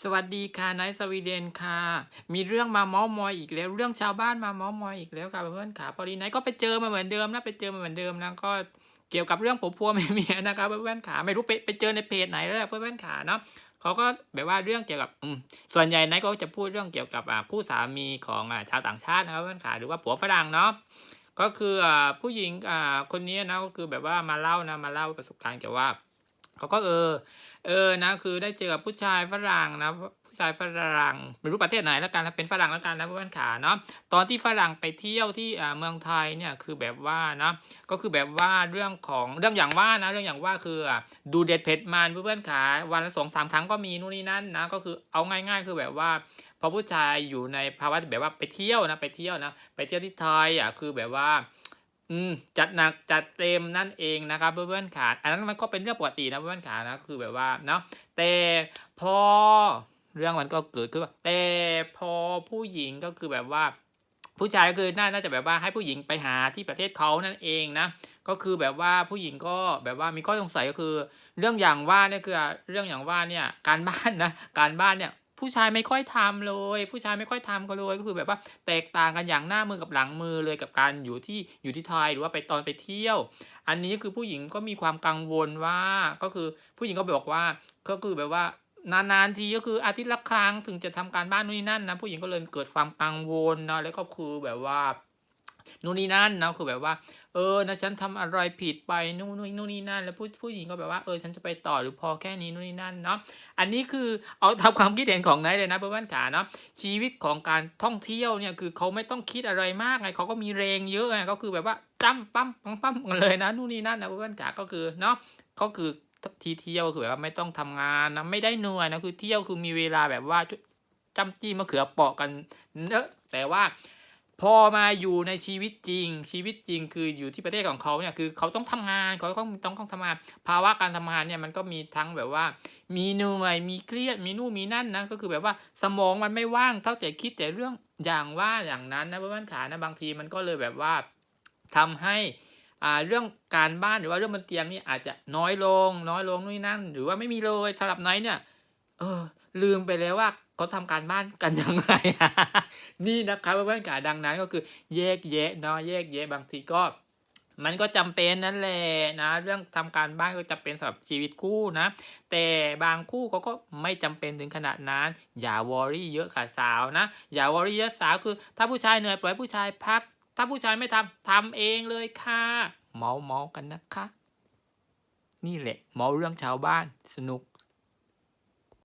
สวัสดีค่ะไนท์สวีเดนค่ะ มีเรื่องมาเมาส์มอยอีกแล้ว เรื่องชาวบ้านมาเมาส์มอยอีกแล้วค่ะเพื่อนๆค่ะพอดีไนท์ก็ไปเจอมาเหมือนเดิมนะไปเจอมาเหมือนเดิมนะก็เกี่ยวกับเรื่องผัวพัวเมียนะครับเพื่อนๆค่ะไม่รู้ไปไปเจอในเพจไหนแล้วแหละเพื่อนๆค่ะเนาะเขาก็แบบว่าเรื่องเกี่ยวกับอืมส่วนใหญ่ไนท์ก็จะพูดเรื่องเกี่ยวกับอ่าคู่สามีของอ่าชาวต่างชาตินะครับเพื่อนๆค่ะหรือว่าผัวฝรั่งเนาะก็คืออ่าผู้หญิงอ่าคนนี้นะก็คือแบบว่ามาเล่านะมาเล่าประสบการณ์เกี่ยวว่า เขาก็เออ เออนะ คือได้เจอกับผู้ชายฝรั่งนะผู้ชายฝรั่งไม่รู้ประเทศไหนแล้วกันนะเป็นฝรั่งแล้วกันนะเพื่อนขาเนาะตอนที่ฝรั่งไปเที่ยวที่อ่าเมืองไทยเนี่ยคือแบบว่านะก็คือแบบว่าเรื่องของเรื่องอย่างว่านะเรื่องอย่างว่าคือดูเด็ดเผ็ดมันเพื่อนๆขาวันละสองสามครั้งก็มีนู่นนี่นั่นนะก็คือเอาง่าย ๆ คือแบบว่าพอผู้ชายอยู่ในภาวะแบบว่าไปเที่ยวนะไปเที่ยวนะไปเที่ยวที่ไทยอะคือแบบว่า อืมจัดหนักจัดเต็มนั่นเองนะครับเพื่อนๆขาอันนั้นมันก็เป็นเรื่องปกตินะเพื่อนๆขานะคือแบบว่าเนาะแต่พอเรื่องมันก็เกิดขึ้นแต่พอผู้หญิงก็คือแบบว่า ผู้ชายก็คือน่าจะแบบว่าให้ผู้หญิงไปหาที่ประเทศเขานั่นเองนะก็คือแบบว่าผู้หญิงก็แบบว่ามีข้อสงสัยก็คือ เรื่องอย่างว่าเนี่ยคือเรื่องอย่างว่าเนี่ยการบ้านนะการบ้านเนี่ย ผู้ชายไม่ค่อยทำเลย ผู้ชายไม่ค่อยทำกันเลยก็คือแบบว่าแตกต่างกันอย่างหน้ามือกับหลังมือเลยกับการอยู่ที่อยู่ที่ไทยหรือว่าไปตอนไปเที่ยว อันนี้คือผู้หญิงก็มีความกังวลว่าก็คือผู้หญิงก็บอกว่าก็คือแบบว่านานๆทีก็คืออาทิตย์ละครั้งถึงจะทำการบ้านนู่นนี่นั่นนะผู้หญิงก็เลยเกิดความกังวลนะแล้วก็คือแบบว่า นู่นนี่นั่นนะคือแบบว่า เออนะฉันทำอะไรผิดไปนู่นนู่นนู่นนี่นั่น แล้วผู้ผู้หญิงก็แบบว่าเออฉันจะไปต่อหรือพอแค่นี้นู่นนี่นั่นเนาะอันนี้คือเอาตามความคิดเห็นของนายเลยนะเพื่อนๆขาเนาะชีวิตของการท่องเที่ยวเนี่ยคือเขาไม่ต้องคิดอะไรมากไงเขาก็มีแรงเยอะไงก็คือแบบว่าจ้ำปั๊มปั๊มปั๊มกันเลยนะนู่นนี่นั่นนะเพื่อนๆขาก็คือเนาะก็คือที่เที่ยวคือแบบว่าไม่ต้องทำงานนะไม่ได้เหนื่อยนะคือเที่ยวคือมีเวลาแบบว่าจ้ำจี้มะเขือเปาะกันเนอะแต่ว่า พอมาอยู่ในชีวิตจริง ชีวิตจริงคืออยู่ที่ประเทศของเขาเนี่ยคือเขาต้องทำงานเขาต้องต้องต้องทำงาน ภาวะการทำงานเนี่ยมันก็มีทั้งแบบว่า มีเหนื่อยมีเครียดมีนู่นมีนั่นนะก็คือแบบว่าสมองมันไม่ว่างเท่าแต่คิดแต่เรื่องอย่างว่าอย่างนั้นนะเพื่อนขานะบางทีมันก็เลยแบบว่าทำให้อ่าเรื่องการบ้านหรือว่าเรื่องบนเตียงนี่อาจจะน้อยลง น้อยลงนู่นนนั่น หรือว่าไม่มีเลยสำหรับไนท์เนี่ยเออ ลืมไปแล้วว่าเขาทำการบ้านกันยังไง นี่นะครับเพื่อนๆขาดังนั้นก็คือแยกแยะเนาะแยกแยะบางทีก็มันก็จำเป็นนั่นแหละนะ เรื่องทำการบ้านก็จะเป็นสำหรับชีวิตคู่นะ แต่บางคู่เขาก็ไม่จำเป็นถึงขนาดนั้น อย่าวอรี่เยอะค่ะสาวนะ อย่าวอรี่เยอะสาวคือ ถ้าผู้ชายเหนื่อยปล่อยผู้ชายพัก ถ้าผู้ชายไม่ทำทำเองเลยค่ะเมาเมากันนะคะ นี่แหละเมาเรื่องชาวบ้านสนุก